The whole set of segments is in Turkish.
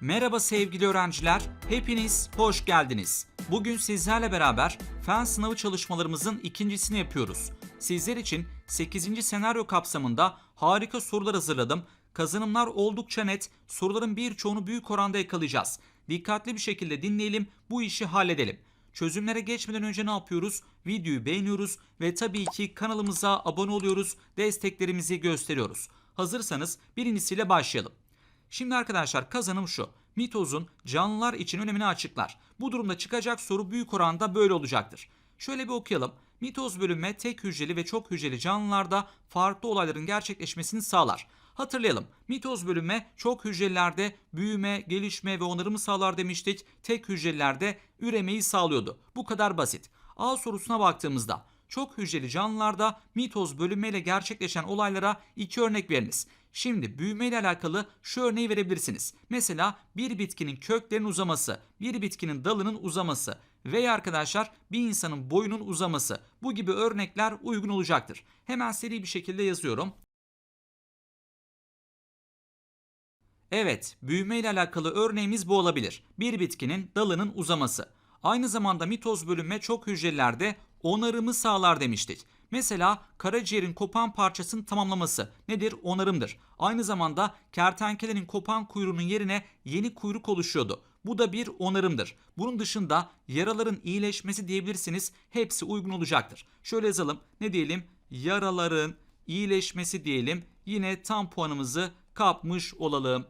Merhaba sevgili öğrenciler, hepiniz hoş geldiniz. Bugün sizlerle beraber fen sınavı çalışmalarımızın ikincisini yapıyoruz. Sizler için 8. senaryo kapsamında harika sorular hazırladım. Kazanımlar oldukça net, soruların birçoğunu büyük oranda yakalayacağız. Dikkatli bir şekilde dinleyelim, bu işi halledelim. Çözümlere geçmeden önce ne yapıyoruz? Videoyu beğeniyoruz ve tabii ki kanalımıza abone oluyoruz, desteklerimizi gösteriyoruz. Hazırsanız birincisiyle başlayalım. Şimdi arkadaşlar kazanım şu. Mitozun canlılar için önemini açıklar. Bu durumda çıkacak soru büyük oranda böyle olacaktır. Şöyle bir okuyalım. Mitoz bölünme tek hücreli ve çok hücreli canlılarda farklı olayların gerçekleşmesini sağlar. Hatırlayalım. Mitoz bölünme çok hücrelerde büyüme, gelişme ve onarımı sağlar demiştik. Tek hücrelerde üremeyi sağlıyordu. Bu kadar basit. A sorusuna baktığımızda çok hücreli canlılarda mitoz bölünmeyle gerçekleşen olaylara iki örnek veriniz. Şimdi büyüme ile alakalı şu örneği verebilirsiniz. Mesela bir bitkinin köklerinin uzaması, bir bitkinin dalının uzaması veya arkadaşlar bir insanın boyunun uzaması. Bu gibi örnekler uygun olacaktır. Hemen seri bir şekilde yazıyorum. Evet, büyüme ile alakalı örneğimiz bu olabilir. Bir bitkinin dalının uzaması. Aynı zamanda mitoz bölünme çok hücrelerde onarımı sağlar demiştik. Mesela karaciğerin kopan parçasının tamamlaması nedir? Onarımdır. Aynı zamanda kertenkelenin kopan kuyruğunun yerine yeni kuyruk oluşuyordu. Bu da bir onarımdır. Bunun dışında yaraların iyileşmesi diyebilirsiniz. Hepsi uygun olacaktır. Şöyle yazalım. Ne diyelim? Yaraların iyileşmesi diyelim. Yine tam puanımızı kapmış olalım.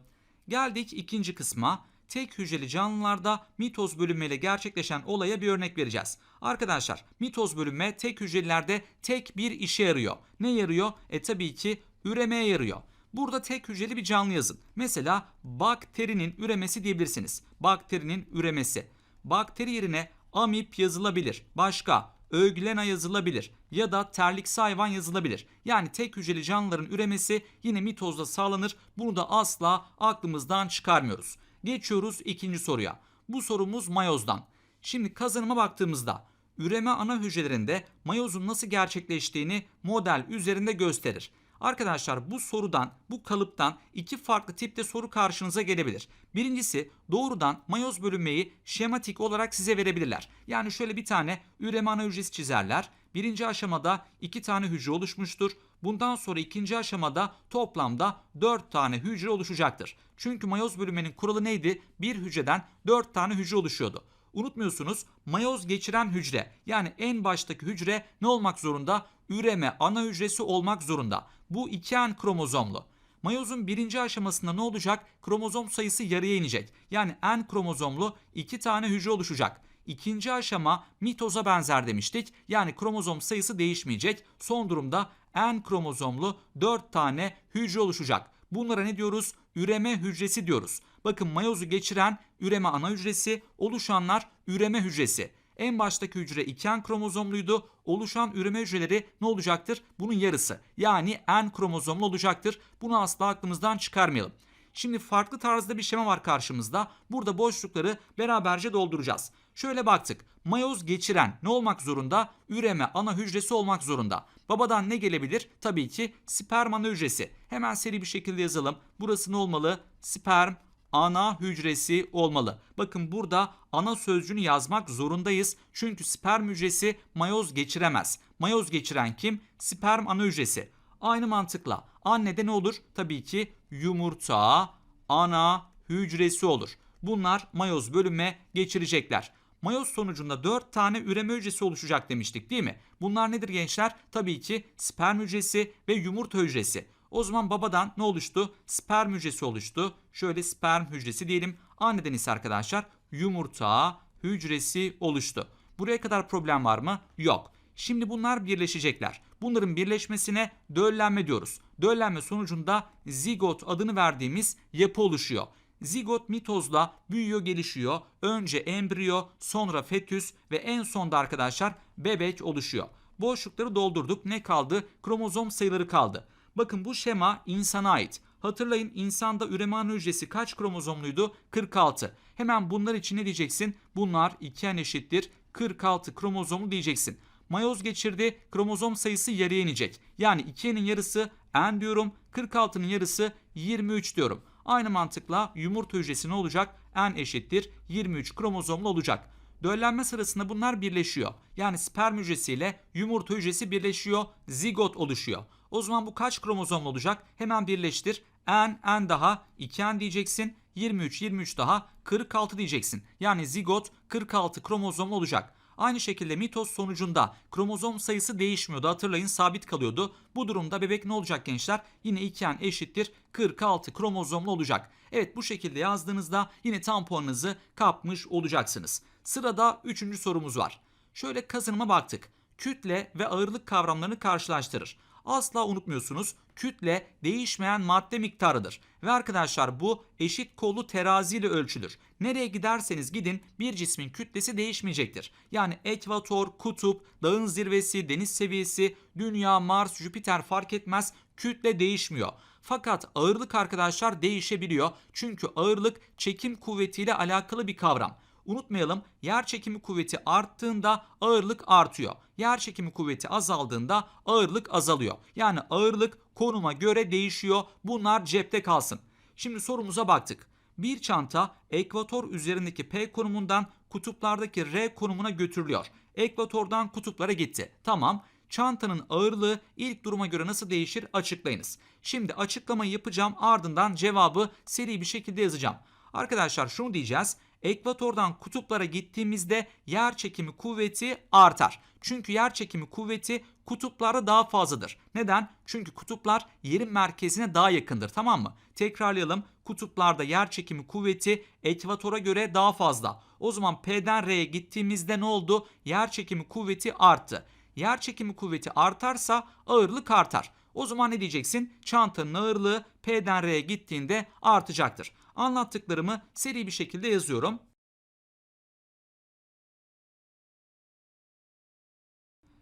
Geldik ikinci kısma. Tek hücreli canlılarda mitoz bölünmeyle gerçekleşen olaya bir örnek vereceğiz. Arkadaşlar mitoz bölünme tek hücrelerde tek bir işe yarıyor. Ne yarıyor? E tabii ki üremeye yarıyor. Burada tek hücreli bir canlı yazın. Mesela bakterinin üremesi diyebilirsiniz. Bakterinin üremesi. Bakteri yerine amip yazılabilir. Başka Euglena yazılabilir ya da terliksi hayvan yazılabilir. Yani tek hücreli canlıların üremesi yine mitozda sağlanır. Bunu da asla aklımızdan çıkarmıyoruz. Geçiyoruz ikinci soruya. Bu sorumuz mayozdan. Şimdi kazanıma baktığımızda üreme ana hücrelerinde mayozun nasıl gerçekleştiğini model üzerinde gösterir. Arkadaşlar bu sorudan, bu kalıptan iki farklı tipte soru karşınıza gelebilir. Birincisi doğrudan mayoz bölünmeyi şematik olarak size verebilirler. Yani şöyle bir tane üreme ana hücresi çizerler. Birinci aşamada iki tane hücre oluşmuştur. Bundan sonra ikinci aşamada toplamda 4 tane hücre oluşacaktır. Çünkü mayoz bölünmenin kuralı neydi? Bir hücreden 4 tane hücre oluşuyordu. Unutmuyorsunuz mayoz geçiren hücre yani en baştaki hücre ne olmak zorunda? Üreme ana hücresi olmak zorunda. Bu 2N kromozomlu. Mayozun birinci aşamasında ne olacak? Kromozom sayısı yarıya inecek. Yani N kromozomlu 2 tane hücre oluşacak. İkinci aşama mitoza benzer demiştik. Yani kromozom sayısı değişmeyecek. Son durumda N kromozomlu 4 tane hücre oluşacak. Bunlara ne diyoruz? Üreme hücresi diyoruz. Bakın mayozu geçiren üreme ana hücresi, oluşanlar üreme hücresi. En baştaki hücre 2N kromozomluydu. Oluşan üreme hücreleri ne olacaktır? Bunun yarısı. Yani N kromozomlu olacaktır. Bunu asla aklımızdan çıkarmayalım. Şimdi farklı tarzda bir şema var karşımızda. Burada boşlukları beraberce dolduracağız. Şöyle baktık. Mayoz geçiren ne olmak zorunda? Üreme ana hücresi olmak zorunda. Babadan ne gelebilir? Tabii ki sperm ana hücresi. Hemen seri bir şekilde yazalım. Burası ne olmalı? Sperm ana hücresi olmalı. Bakın burada ana sözcüğünü yazmak zorundayız. Çünkü sperm hücresi mayoz geçiremez. Mayoz geçiren kim? Sperm ana hücresi. Aynı mantıkla annede ne olur? Tabii ki yumurta ana hücresi olur. Bunlar mayoz bölünme geçirecekler. Mayoz sonucunda 4 tane üreme hücresi oluşacak demiştik değil mi? Bunlar nedir gençler? Tabii ki sperm hücresi ve yumurta hücresi. O zaman babadan ne oluştu? Sperm hücresi oluştu. Şöyle sperm hücresi diyelim. Anneden ise arkadaşlar yumurta hücresi oluştu. Buraya kadar problem var mı? Yok. Şimdi bunlar birleşecekler. Bunların birleşmesine döllenme diyoruz. Döllenme sonucunda zigot adını verdiğimiz yapı oluşuyor. Zigot mitozla büyüyor gelişiyor. Önce embriyo, sonra fetüs ve en sonda arkadaşlar bebek oluşuyor. Boşlukları doldurduk. Ne kaldı? Kromozom sayıları kaldı. Bakın bu şema insana ait. Hatırlayın insanda üreme ana hücresi kaç kromozomluydu? 46. Hemen bunlar için ne diyeceksin? Bunlar 2n eşittir 46 kromozomlu diyeceksin. Mayoz geçirdi. Kromozom sayısı yarıya inecek. Yani 2n'in yarısı n diyorum. 46'nın yarısı 23 diyorum. Aynı mantıkla yumurta hücresi ne olacak? N eşittir 23 kromozomlu olacak. Döllenme sırasında bunlar birleşiyor. Yani sperm hücresiyle yumurta hücresi birleşiyor, zigot oluşuyor. O zaman bu kaç kromozomlu olacak? Hemen birleştir. N, N daha 2N diyeceksin. 23, 23 daha 46 diyeceksin. Yani zigot 46 kromozomlu olacak. Aynı şekilde mitoz sonucunda kromozom sayısı değişmiyordu. Hatırlayın sabit kalıyordu. Bu durumda bebek ne olacak gençler? Yine 2N eşittir 46 kromozomlu olacak. Evet bu şekilde yazdığınızda yine tam puanınızı kapmış olacaksınız. Sırada 3. sorumuz var. Şöyle kazanıma baktık. Kütle ve ağırlık kavramlarını karşılaştırır. Asla unutmuyorsunuz kütle değişmeyen madde miktarıdır. Ve arkadaşlar bu eşit kollu terazi ile ölçülür. Nereye giderseniz gidin bir cismin kütlesi değişmeyecektir. Yani ekvator, kutup, dağın zirvesi, deniz seviyesi, dünya, Mars, Jüpiter fark etmez kütle değişmiyor. Fakat ağırlık arkadaşlar değişebiliyor. Çünkü ağırlık çekim kuvvetiyle alakalı bir kavram. Unutmayalım yer çekimi kuvveti arttığında ağırlık artıyor. Yer çekimi kuvveti azaldığında ağırlık azalıyor. Yani ağırlık konuma göre değişiyor. Bunlar cepte kalsın. Şimdi sorumuza baktık. Bir çanta ekvator üzerindeki P konumundan kutuplardaki R konumuna götürülüyor. Ekvatordan kutuplara gitti. Tamam. Çantanın ağırlığı ilk duruma göre nasıl değişir açıklayınız. Şimdi açıklamayı yapacağım ardından cevabı seri bir şekilde yazacağım. Arkadaşlar şunu diyeceğiz. Ekvatordan kutuplara gittiğimizde yer çekimi kuvveti artar. Çünkü yer çekimi kuvveti kutuplarda daha fazladır. Neden? Çünkü kutuplar yerin merkezine daha yakındır tamam mı? Tekrarlayalım. Kutuplarda yer çekimi kuvveti ekvatora göre daha fazla. O zaman P'den R'ye gittiğimizde ne oldu? Yer çekimi kuvveti arttı. Yer çekimi kuvveti artarsa ağırlık artar. O zaman ne diyeceksin? Çantanın ağırlığı P'den R'ye gittiğinde artacaktır. Anlattıklarımı seri bir şekilde yazıyorum.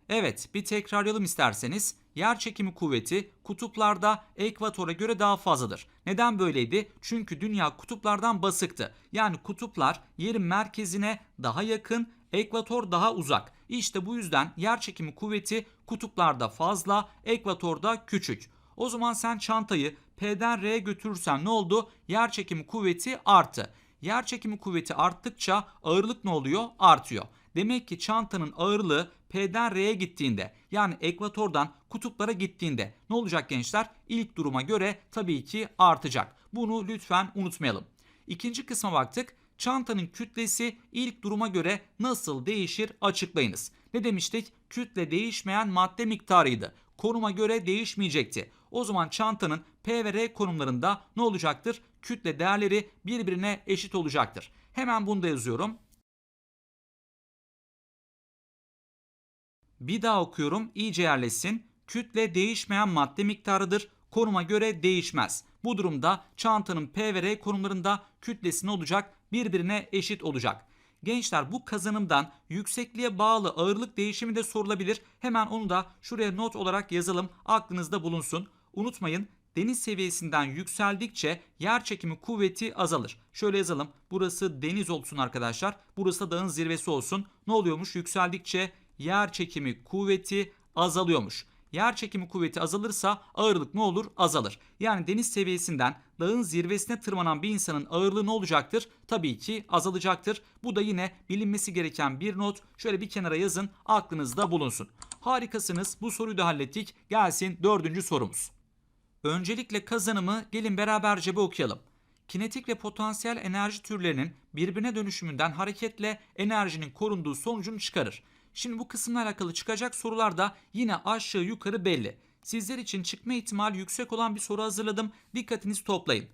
Evet, bir tekrarlayalım isterseniz. Yer çekimi kuvveti kutuplarda ekvatora göre daha fazladır. Neden böyleydi? Çünkü dünya kutuplardan basıktı. Yani kutuplar yerin merkezine daha yakın, ekvator daha uzak. İşte bu yüzden yer çekimi kuvveti kutuplarda fazla, ekvatorda küçük. O zaman sen çantayı P'den R'ye götürürsen ne oldu? Yer çekimi kuvveti arttı. Yer çekimi kuvveti arttıkça ağırlık ne oluyor? Artıyor. Demek ki çantanın ağırlığı P'den R'ye gittiğinde yani ekvatordan kutuplara gittiğinde ne olacak gençler? İlk duruma göre tabii ki artacak. Bunu lütfen unutmayalım. İkinci kısma baktık. Çantanın kütlesi ilk duruma göre nasıl değişir açıklayınız. Ne demiştik? Kütle değişmeyen madde miktarıydı. Konuma göre değişmeyecekti. O zaman çantanın P ve R konumlarında ne olacaktır? Kütle değerleri birbirine eşit olacaktır. Hemen bunu da yazıyorum. Bir daha okuyorum iyice yerleşsin. Kütle değişmeyen madde miktarıdır. Konuma göre değişmez. Bu durumda çantanın P ve R konumlarında kütlesi ne olacak? Birbirine eşit olacak. Gençler bu kazanımdan yüksekliğe bağlı ağırlık değişimi de sorulabilir. Hemen onu da şuraya not olarak yazalım. Aklınızda bulunsun. Unutmayın deniz seviyesinden yükseldikçe yer çekimi kuvveti azalır. Şöyle yazalım. Burası deniz olsun arkadaşlar. Burası da dağın zirvesi olsun. Ne oluyormuş? Yükseldikçe yer çekimi kuvveti azalıyormuş. Yer çekimi kuvveti azalırsa ağırlık ne olur? Azalır. Yani deniz seviyesinden dağın zirvesine tırmanan bir insanın ağırlığı ne olacaktır? Tabii ki azalacaktır. Bu da yine bilinmesi gereken bir not. Şöyle bir kenara yazın aklınızda bulunsun. Harikasınız. Bu soruyu da hallettik. Gelsin dördüncü sorumuz. Öncelikle kazanımı gelin beraberce bir okuyalım. Kinetik ve potansiyel enerji türlerinin birbirine dönüşümünden hareketle enerjinin korunduğu sonucunu çıkarır. Şimdi bu kısımla alakalı çıkacak sorular da yine aşağı yukarı belli. Sizler için çıkma ihtimali yüksek olan bir soru hazırladım. Dikkatinizi toplayın.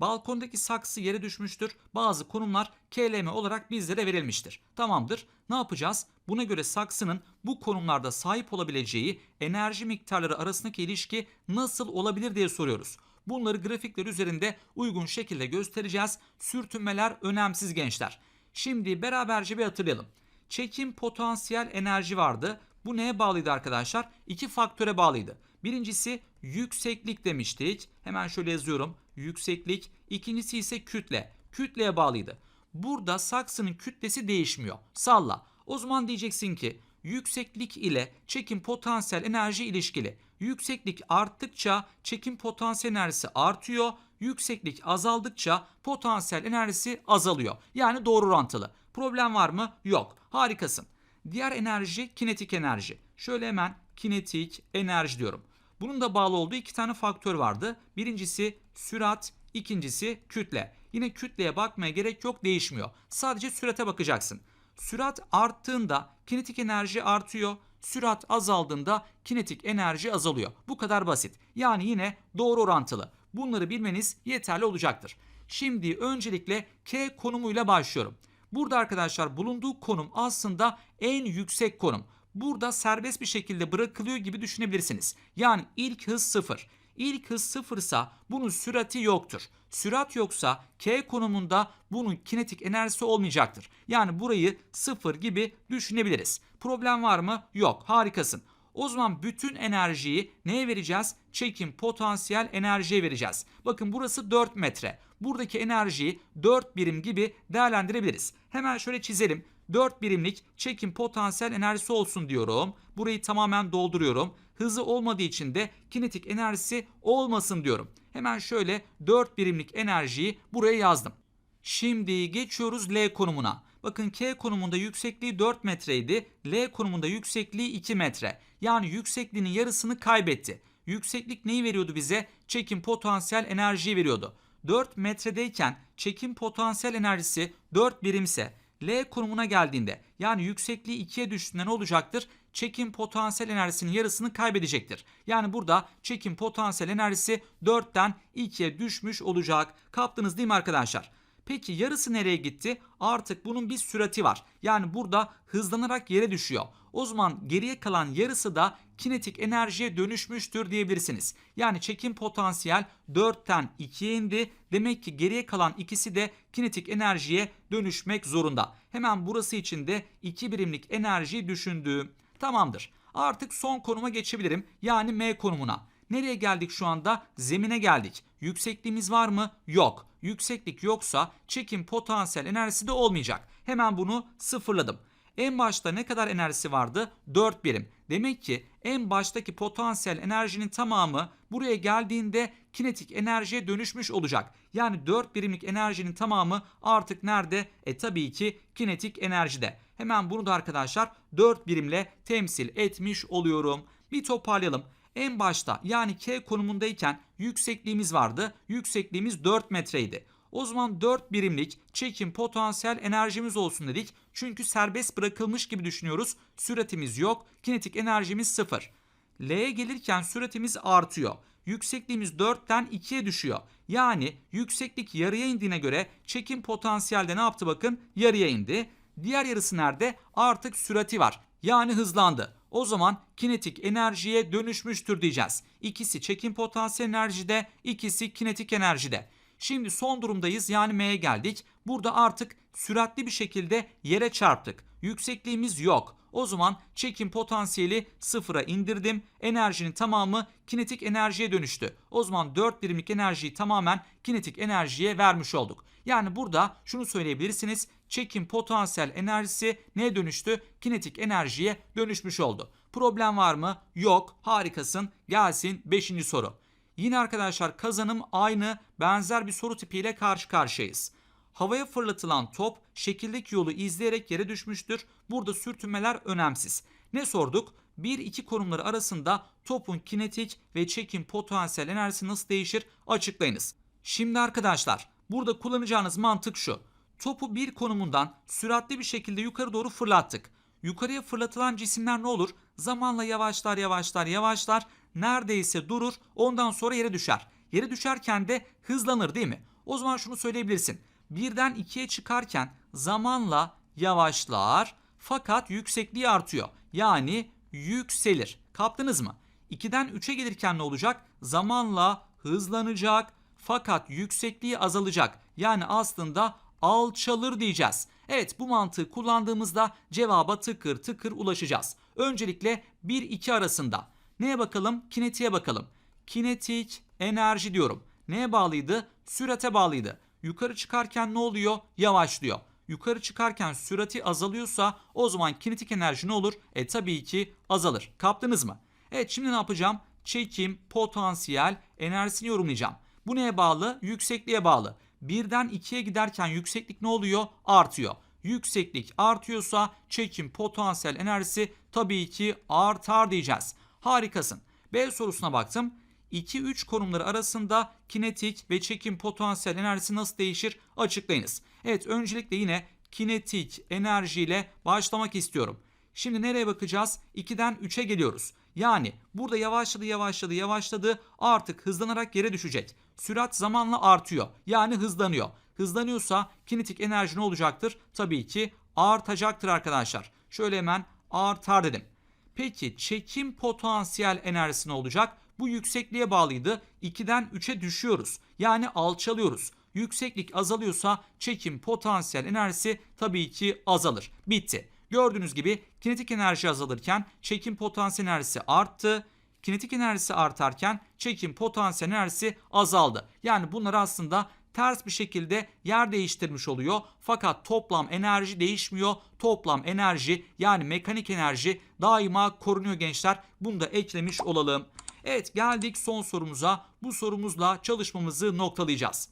Balkondaki saksı yere düşmüştür. Bazı konumlar KLM olarak bizlere verilmiştir. Tamamdır. Ne yapacağız? Buna göre saksının bu konumlarda sahip olabileceği enerji miktarları arasındaki ilişki nasıl olabilir diye soruyoruz. Bunları grafikler üzerinde uygun şekilde göstereceğiz. Sürtünmeler önemsiz gençler. Şimdi beraberce bir hatırlayalım. Çekim potansiyel enerji vardı. Bu neye bağlıydı arkadaşlar? İki faktöre bağlıydı. Birincisi yükseklik demiştik. Hemen şöyle yazıyorum. Yükseklik. İkincisi ise kütle. Kütleye bağlıydı. Burada saksının kütlesi değişmiyor. Salla. O zaman diyeceksin ki yükseklik ile çekim potansiyel enerji ilişkili. Yükseklik arttıkça çekim potansiyel enerjisi artıyor. yükseklik azaldıkça potansiyel enerjisi azalıyor. Yani doğru orantılı. Problem var mı? Yok. Harikasın. Diğer enerji kinetik enerji. Şöyle hemen kinetik enerji diyorum. Bunun da bağlı olduğu iki tane faktör vardı. Birincisi sürat, ikincisi kütle. Yine kütleye bakmaya gerek yok değişmiyor. Sadece sürate bakacaksın. Sürat arttığında kinetik enerji artıyor. Sürat azaldığında kinetik enerji azalıyor. Bu kadar basit. Yani yine doğru orantılı. Bunları bilmeniz yeterli olacaktır. Şimdi öncelikle K konumuyla başlıyorum. Burada arkadaşlar bulunduğu konum aslında en yüksek konum. Burada serbest bir şekilde bırakılıyor gibi düşünebilirsiniz. Yani ilk hız sıfır. İlk hız sıfırsa bunun sürati yoktur. Sürat yoksa K konumunda bunun kinetik enerjisi olmayacaktır. Yani burayı sıfır gibi düşünebiliriz. Problem var mı? Yok. Harikasın. O zaman bütün enerjiyi neye vereceğiz? Çekim potansiyel enerjiye vereceğiz. Bakın burası 4 metre. Buradaki enerjiyi 4 birim gibi değerlendirebiliriz. Hemen şöyle çizelim. 4 birimlik çekim potansiyel enerjisi olsun diyorum. Burayı tamamen dolduruyorum. Hızı olmadığı için de kinetik enerjisi olmasın diyorum. Hemen şöyle 4 birimlik enerjiyi buraya yazdım. Şimdi geçiyoruz L konumuna. Bakın K konumunda yüksekliği 4 metreydi. L konumunda yüksekliği 2 metre. Yani yüksekliğinin yarısını kaybetti. Yükseklik neyi veriyordu bize? Çekim potansiyel enerjiyi veriyordu. 4 metredeyken çekim potansiyel enerjisi 4 birimse L konumuna geldiğinde yani yüksekliği 2'ye düştüğünde ne olacaktır? Çekim potansiyel enerjisinin yarısını kaybedecektir. Yani burada çekim potansiyel enerjisi 4'ten 2'ye düşmüş olacak. Kaptınız değil mi arkadaşlar? Peki yarısı nereye gitti? Artık bunun bir sürati var. Yani burada hızlanarak yere düşüyor. O zaman geriye kalan yarısı da kinetik enerjiye dönüşmüştür diyebilirsiniz. Yani çekim potansiyel 4'ten 2'ye indi. Demek ki geriye kalan ikisi de kinetik enerjiye dönüşmek zorunda. Hemen burası için de 2 birimlik enerjiyi düşündüğüm. Tamamdır. Artık son konuma geçebilirim. Yani M konumuna. Nereye geldik şu anda? Zemine geldik. Yüksekliğimiz var mı? Yok. Yükseklik yoksa çekim potansiyel enerjisi de olmayacak. Hemen bunu sıfırladım. En başta ne kadar enerjisi vardı? 4 birim. Demek ki en baştaki potansiyel enerjinin tamamı buraya geldiğinde kinetik enerjiye dönüşmüş olacak. Yani 4 birimlik enerjinin tamamı artık nerede? E tabii ki kinetik enerjide. Hemen bunu da arkadaşlar 4 birimle temsil etmiş oluyorum. Bir toparlayalım. En başta yani K konumundayken yüksekliğimiz vardı. Yüksekliğimiz 4 metreydi. O zaman 4 birimlik çekim potansiyel enerjimiz olsun dedik. Çünkü serbest bırakılmış gibi düşünüyoruz. Süratimiz yok. Kinetik enerjimiz 0. L'ye gelirken süratimiz artıyor. Yüksekliğimiz 4'ten 2'ye düşüyor. Yani yükseklik yarıya indiğine göre çekim potansiyelde ne yaptı bakın? Yarıya indi. Diğer yarısı nerede? Artık sürati var. Yani hızlandı. O zaman kinetik enerjiye dönüşmüştür diyeceğiz. İkisi çekim potansiyel enerjide, ikisi kinetik enerjide. Şimdi son durumdayız yani M'ye geldik. Burada artık süratli bir şekilde yere çarptık. Yüksekliğimiz yok. O zaman çekim potansiyeli sıfıra indirdim. Enerjinin tamamı kinetik enerjiye dönüştü. O zaman 4 birimlik enerjiyi tamamen kinetik enerjiye vermiş olduk. Yani burada şunu söyleyebilirsiniz. Çekim potansiyel enerjisi neye dönüştü? Kinetik enerjiye dönüşmüş oldu. Problem var mı? Yok. Harikasın. Gelsin 5. soru. Yine arkadaşlar kazanım aynı benzer bir soru tipiyle karşı karşıyayız. Havaya fırlatılan top şekildeki yolu izleyerek yere düşmüştür. Burada sürtünmeler önemsiz. Ne sorduk? 1-2 konumları arasında topun kinetik ve çekim potansiyel enerjisi nasıl değişir? Açıklayınız. Şimdi arkadaşlar burada kullanacağınız mantık şu. Topu bir konumundan süratli bir şekilde yukarı doğru fırlattık. Yukarıya fırlatılan cisimler ne olur? Zamanla yavaşlar yavaşlar yavaşlar neredeyse durur ondan sonra yere düşer. Yere düşerken de hızlanır değil mi? O zaman şunu söyleyebilirsin. Birden ikiye çıkarken zamanla yavaşlar fakat yüksekliği artıyor. Yani yükselir. Kaptınız mı? 2'den 3'e gelirken ne olacak? Zamanla hızlanacak fakat yüksekliği azalacak. Yani aslında alçalır diyeceğiz. Evet bu mantığı kullandığımızda cevaba tıkır tıkır ulaşacağız. Öncelikle 1-2 arasında. Neye bakalım? Kinetiğe bakalım. Kinetik enerji diyorum. Neye bağlıydı? Sürate bağlıydı. Yukarı çıkarken ne oluyor? Yavaşlıyor. Yukarı çıkarken sürati azalıyorsa o zaman kinetik enerji ne olur? E tabii ki azalır. Kaptınız mı? Evet şimdi ne yapacağım? Çekim, potansiyel enerjisini yorumlayacağım. Bu neye bağlı? Yüksekliğe bağlı. Birden 2'ye giderken yükseklik ne oluyor? Artıyor. Yükseklik artıyorsa çekim potansiyel enerjisi tabii ki artar diyeceğiz. Harikasın. B sorusuna baktım. 2-3 konumları arasında kinetik ve çekim potansiyel enerjisi nasıl değişir? Açıklayınız. Evet öncelikle yine kinetik enerjiyle başlamak istiyorum. Şimdi nereye bakacağız? 2'den 3'e geliyoruz. Yani burada yavaşladı yavaşladı yavaşladı artık hızlanarak yere düşecek. Sürat zamanla artıyor. Yani hızlanıyor. Hızlanıyorsa kinetik enerji ne olacaktır? Tabii ki artacaktır arkadaşlar. Şöyle hemen artar dedim. Peki çekim potansiyel enerjisi ne olacak? Bu yüksekliğe bağlıydı. 2'den 3'e düşüyoruz. Yani alçalıyoruz. Yükseklik azalıyorsa çekim potansiyel enerjisi tabii ki azalır. Bitti. Gördüğünüz gibi kinetik enerji azalırken çekim potansiyel enerjisi arttı. Kinetik enerjisi artarken çekim potansiyel enerjisi azaldı. Yani bunlar aslında ters bir şekilde yer değiştirmiş oluyor. Fakat toplam enerji değişmiyor. Toplam enerji yani mekanik enerji daima korunuyor gençler. Bunu da eklemiş olalım. Evet geldik son sorumuza. Bu sorumuzla çalışmamızı noktalayacağız.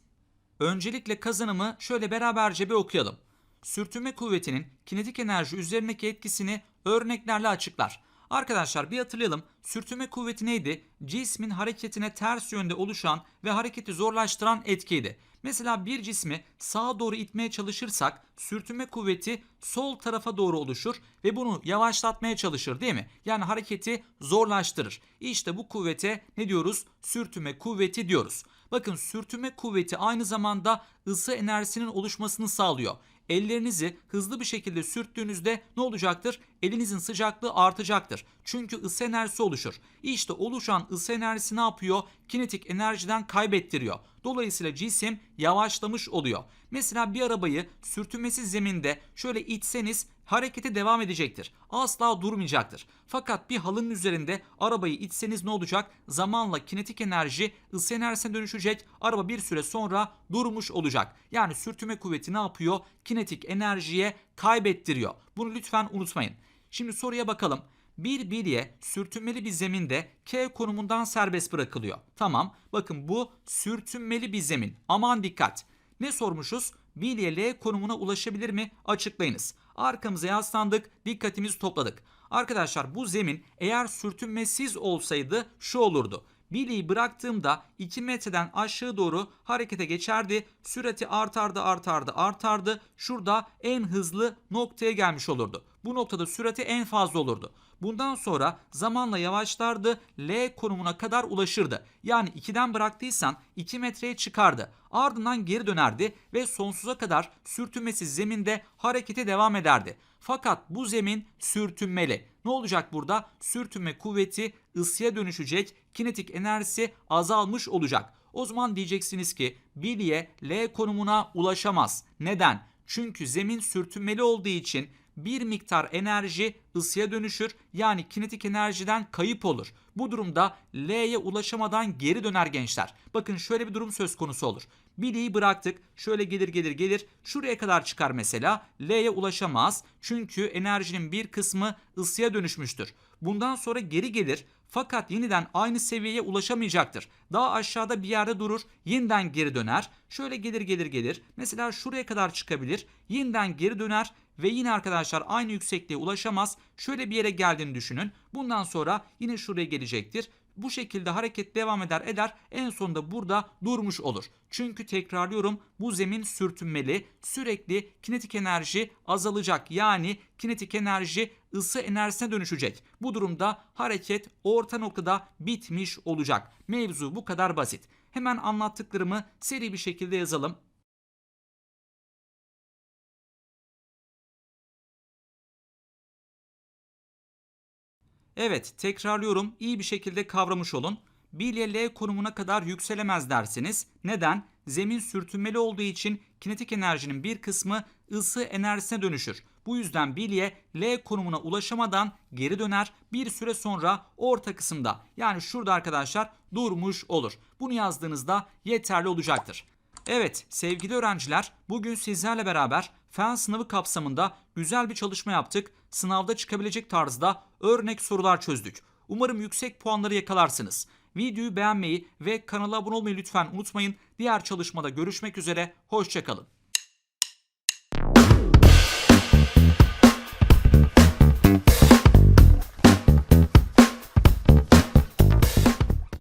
Öncelikle kazanımı şöyle beraberce bir okuyalım. Sürtünme kuvvetinin kinetik enerji üzerindeki etkisini örneklerle açıklar. Arkadaşlar bir hatırlayalım. Sürtünme kuvveti neydi? Cismin hareketine ters yönde oluşan ve hareketi zorlaştıran etkiydi. Mesela bir cismi sağa doğru itmeye çalışırsak sürtünme kuvveti sol tarafa doğru oluşur ve bunu yavaşlatmaya çalışır değil mi? Yani hareketi zorlaştırır. İşte bu kuvvete ne diyoruz? Sürtünme kuvveti diyoruz. Bakın sürtünme kuvveti aynı zamanda ısı enerjisinin oluşmasını sağlıyor. Ellerinizi hızlı bir şekilde sürttüğünüzde ne olacaktır? Elinizin sıcaklığı artacaktır. Çünkü ısı enerjisi oluşur. İşte oluşan ısı enerjisi ne yapıyor? Kinetik enerjiden kaybettiriyor. Dolayısıyla cisim yavaşlamış oluyor. Mesela bir arabayı sürtünmesiz zeminde şöyle itseniz harekete devam edecektir. Asla durmayacaktır. Fakat bir halının üzerinde arabayı itseniz ne olacak? Zamanla kinetik enerji ısı enerjisine dönüşecek. Araba bir süre sonra durmuş olacak. Yani sürtünme kuvveti ne yapıyor? Kinetik enerjiye kaybettiriyor. Bunu lütfen unutmayın. Şimdi soruya bakalım. Bir bilye sürtünmeli bir zeminde K konumundan serbest bırakılıyor. Tamam. Bakın bu sürtünmeli bir zemin. Aman dikkat. Ne sormuşuz? Bilye L konumuna ulaşabilir mi? Açıklayınız. Arkamıza yaslandık, dikkatimizi topladık. Arkadaşlar bu zemin eğer sürtünmesiz olsaydı şu olurdu. Bilyeyi bıraktığımda 2 metreden aşağı doğru harekete geçerdi. Sürati artardı artardı artardı. Şurada en hızlı noktaya gelmiş olurdu. Bu noktada sürati en fazla olurdu. Bundan sonra zamanla yavaşlardı. L konumuna kadar ulaşırdı. Yani 2'den bıraktıysan 2 metreye çıkardı. Ardından geri dönerdi ve sonsuza kadar sürtünmesiz zeminde harekete devam ederdi. Fakat bu zemin sürtünmeli. Ne olacak burada? Sürtünme kuvveti ısıya dönüşecek, kinetik enerjisi azalmış olacak. O zaman diyeceksiniz ki bilye L konumuna ulaşamaz. Neden? Çünkü zemin sürtünmeli olduğu için bir miktar enerji ısıya dönüşür yani kinetik enerjiden kayıp olur. Bu durumda L'ye ulaşamadan geri döner gençler. Bakın şöyle bir durum söz konusu olur. Bilyeyi bıraktık. Şöyle gelir gelir gelir. Şuraya kadar çıkar mesela. L'ye ulaşamaz. Çünkü enerjinin bir kısmı ısıya dönüşmüştür. Bundan sonra geri gelir. Fakat yeniden aynı seviyeye ulaşamayacaktır. Daha aşağıda bir yerde durur, yeniden geri döner. Şöyle gelir gelir gelir. Mesela şuraya kadar çıkabilir. Yeniden geri döner ve yine arkadaşlar aynı yüksekliğe ulaşamaz. Şöyle bir yere geldiğini düşünün. Bundan sonra yine şuraya gelecektir. Bu şekilde hareket devam eder eder en sonunda burada durmuş olur. Çünkü tekrarlıyorum bu zemin sürtünmeli sürekli kinetik enerji azalacak yani kinetik enerji ısı enerjisine dönüşecek. Bu durumda hareket orta noktada bitmiş olacak. Mevzu bu kadar basit. Hemen anlattıklarımı seri bir şekilde yazalım. Evet, tekrarlıyorum. İyi bir şekilde kavramış olun. Bilye L konumuna kadar yükselemez dersiniz. Neden? Zemin sürtünmeli olduğu için kinetik enerjinin bir kısmı ısı enerjisine dönüşür. Bu yüzden bilye L konumuna ulaşamadan geri döner. Bir süre sonra orta kısımda yani şurada arkadaşlar durmuş olur. Bunu yazdığınızda yeterli olacaktır. Evet sevgili öğrenciler bugün sizlerle beraber fen sınavı kapsamında güzel bir çalışma yaptık. Sınavda çıkabilecek tarzda örnek sorular çözdük. Umarım yüksek puanları yakalarsınız. Videoyu beğenmeyi ve kanala abone olmayı lütfen unutmayın. Diğer çalışmada görüşmek üzere. Hoşçakalın.